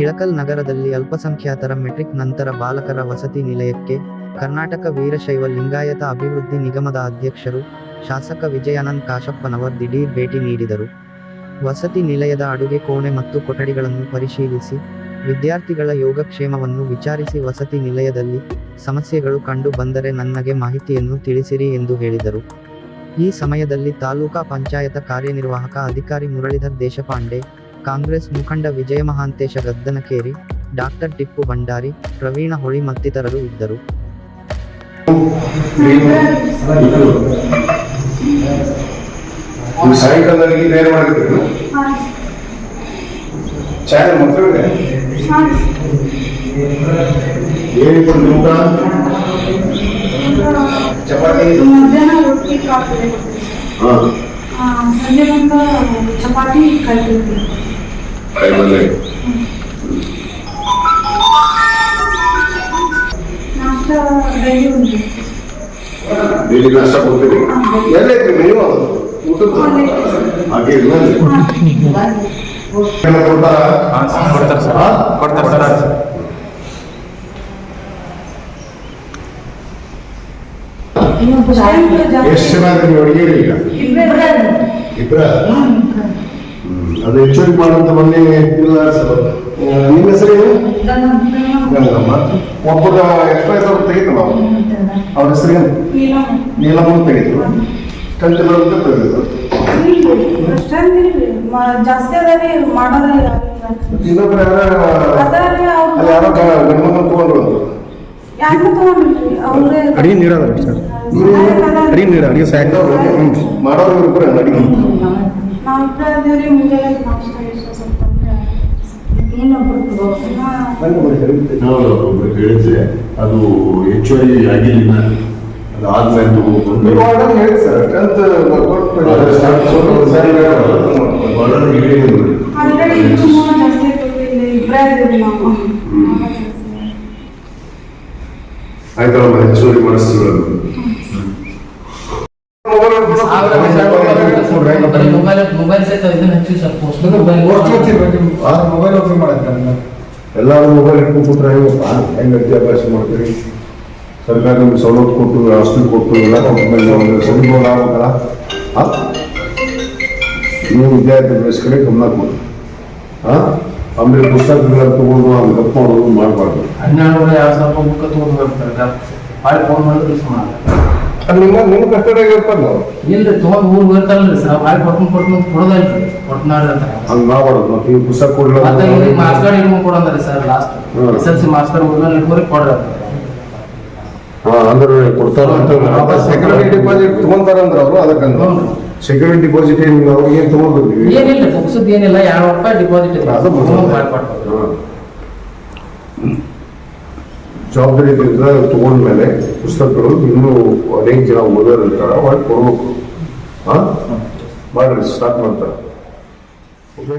ಇಳಕಲ್ ನಗರದಲ್ಲಿ ಅಲ್ಪಸಂಖ್ಯಾತರ ಮೆಟ್ರಿಕ್ ನಂತರ ಬಾಲಕರ ವಸತಿ ನಿಲಯಕ್ಕೆ ಕರ್ನಾಟಕ ವೀರಶೈವ ಲಿಂಗಾಯತ ಅಭಿವೃದ್ಧಿ ನಿಗಮದ ಅಧ್ಯಕ್ಷರು ಶಾಸಕ ವಿಜಯಾನಂದ್ ಕಾಶಪ್ಪನವರ್ ದಿಢೀರ್ ಭೇಟಿ ನೀಡಿದರು. ವಸತಿ ನಿಲಯದ ಅಡುಗೆ ಕೋಣೆ ಮತ್ತು ಕೊಠಡಿಗಳನ್ನು ಪರಿಶೀಲಿಸಿ ವಿದ್ಯಾರ್ಥಿಗಳ ಯೋಗಕ್ಷೇಮವನ್ನು ವಿಚಾರಿಸಿ ವಸತಿ ನಿಲಯದಲ್ಲಿ ಸಮಸ್ಯೆಗಳು ಕಂಡು ಬಂದರೆ ನನಗೆ ಮಾಹಿತಿಯನ್ನು ತಿಳಿಸಿರಿ ಎಂದು ಹೇಳಿದರು. ಈ ಸಮಯದಲ್ಲಿ ತಾಲೂಕಾ ಪಂಚಾಯತ ಕಾರ್ಯನಿರ್ವಾಹಕ ಅಧಿಕಾರಿ ಮುರಳೀಧರ್ ದೇಶಪಾಂಡೆ ಕಾಂಗ್ರೆಸ್ ಮುಖಂಡ ವಿಜಯ ಮಹಾಂತೇಶ ಗದ್ದನಕೇರಿ ಡಾಕ್ಟರ್ ಟಿಪ್ಪು ಭಂಡಾರಿ ಪ್ರವೀಣ ಹೊಳಿ ಮತ್ತಿತರರು ಇದ್ದರು. ಚಪಾತಿ? ಚಪಾತಿ ಕಲ್ತಿದ್ವಿ ನಾಷ್ಟ ಡೈಲಿ ನಾಷ್ಟ ಕೊಡ್ತೀರಿ? ಎಲ್ಲೈತ್ರಿ ನೀವು ಊಟದ್ದು. ಹಾಗೆ ಇಲ್ಲ ಕೊಡ್ತಾರೆ? ಕೊಡ್ತಾರೆ ಸರ್. ಎಷ್ಟು ನೀವು ಅಡಿಗೆ ಈಗ ಇಬ್ಬರ ಅದು ಹೆಚ್ಚುವರಿ ಮಾಡುವಂತ ಮೊನ್ನೆ ಇಲ್ಲ ಸರ್. ನಿಮ್ಮ ಹೆಸರೇನು ಗಂಗಮ್ಮ ಒಬ್ಬರ ಎಕ್ಸ್ಟ್ರಾ ಹೆಸರು ತೆಗಿತು ನಾವು ಅವ್ರ ಹೆಸರೇನು ನೀಲಮ್ಮ. ತೆಗಿತು ಟೆಂತ್ ಬರುತ್ತೆ ತೆಗಿತು ಇನ್ನೊಬ್ರು ಯಾರೋ ಗಂಡಮ್ಮ ತಗೊಂಡ್ರು ಅಡಿಗೆ ನೀರು ಅದ ಸರ್. ಅಡಿಗೆ ನೀರು? ಅಡಿಗೆ ಸಾಯಂಕ ಮಾಡೋರು ಇಬ್ಬರು ಅಡಿಗೆ ನಾವು ಇಬ್ಬರೇ ಅದೇವ್ರಿ ಮುಂಜಾನೆ ಒಬ್ರು ಹೇಳಿದ್ರೆ ಅದು ಹೆಚ್ಚುವರಿ ಆಗಿಲ್ಲ ಅದು ಆದ್ಮೇಲೆ ತಗೊಂಡು ನೀವು ಆರ್ಡರ್ ಹೇಳಿ ಸರ್ ಟೆಂತ್ ಆಲ್ರೆಡಿ ಇನ್ನೂ ಮೂರು ಜಾಸ್ತಿ ಇರ್ತದೆ ಇಲ್ಲಿ ಇಬ್ಬರೇ ಇದ್ದೀವಿ ನಾವು ಆಯ್ತಲ್ಲ ಹೆಚ್ಚುವರಿ ಮಾಡಿಸ್ತೀವಿ ಮೊಬೈಲ್ ಮೊಬೈಲ್ ಸಹಿತ ಇದನ್ನ ಹಚ್ಚಿ sir post mobile mobile open ಮಾಡಕ್ಕೆ ಎಲ್ಲರೂ ಮೊಬೈಲ್ ಕೂತ್ರೆ ಹೆಂಗಪ್ಪ ಹೆಂಗೆ ವಿದ್ಯಾಭ್ಯಾಸ ಮಾಡ್ತೀರಿ? ಸರ್ಕಾರ ನಿಮ್ಗೆ ಸೌಲಭ್ಯ ಕೊಟ್ಟು ಆಸ್ತಿ ಕೊಟ್ಟು ಎಲ್ಲ ಮೊಬೈಲ್ ಸದುಪಯೋಗ ಆಗ್ಬೇಕಲ್ಲ? ನೀವು ವಿದ್ಯಾಭ್ಯಾಸ ಕಡೆ ಗಮನ ಕೊಡಿ. ಹಾಂ ಆಮೇಲೆ ಪುಸ್ತಕಗಳ ತಗೊಂಡು ಹಂಗೆ ಗಪ್ ಮಾಡೋದು ಮಾಡಬಾರ್ದು. ಹನ್ನೆರಡು ಎರಡು ಸಾವಿರ ರೂಪಾಯಿ ಬುಕ್ ತಗೊಂಡು ಬರ್ತಾರೆ. ಮಾಡಿ ಫೋನ್ ಮಾಡಿದ್ರೆ ಸುಮಾರು ನಿಮ್ಮ ನಿಮ್ಮ ಕಟ್ಟಡ ಇರ್ತಾರಲ್ಲ ಅವ್ರು ಇಲ್ರಿ ತಗೊಂಡ್ ಊರ್ ಬರ್ತಾರಲ್ರಿ ಸರ್. ಮಾಡಿ ಕೊಟ್ಕೊಂಡು ಕೊಟ್ಕೊಂಡು ಕೊಡೋದಲ್ರಿ. ಅಂತ. ಹಂಗೆ ಮಾಡಬಾರ್ದು ನೀವು ಪುಸ್ತಕ ಕೊಡಲಿಲ್ಲ ಮತ್ತೆ ಇಲ್ಲಿ ಮಾಸ್ಟರ್ ಕಾರ್ಡ್ ಇಟ್ಕೊಂಡು ಕೊಡಂದ್ರಿ sir last. S L C marks card ಊರ್ನಲ್ಲಿ ಕೊಡ್ರಿ ಅಂತ. ಅಂದ್ರೆ ಕೊಡ್ತಾರ ಸೆಕ್ಯೂರಿಟಿ ಡಿಪಾಸಿಟ್ ತಗೊಂತಾರಂದ್ರೆ ಅವರು ಅದಕ್ಕಂತ. ಸೆಕ್ಯೂರಿಟಿ ಡಿಪಾಸಿಟ್ ಏನು ಅವ್ರಿಗೆ ಏನು ತಗೊಂಡ್ರು ಏನಿಲ್ಲ ಬುಕ್ಸ್ ಏನಿಲ್ಲ ಎರಡು ರೂಪಾಯಿ ಡಿಪಾಸಿಟ್ ಅದು ಮುಗ್ಸೋದು. ಮಾಡಿ ಕೊಡ್ತಾರೆ ಹಾ. ಜವಾಬ್ದಾರಿ ಇದ್ರಿಂದ ತಗೊಂಡ್ಮೇಲೆ ಪುಸ್ತಕಗಳು ಇನ್ನೂ ಅನೇಕ ಜನ ಓದೋರು ಇರ್ತಾರೆ ಮಾಡಿ ಕೊಡ್ಬೇಕು. ಹಾ ಮಾಡ್ರಿ ಸ್ಟಾರ್ಟ್ ಮಾಡ್ತಾರೆ. ಓಕೆ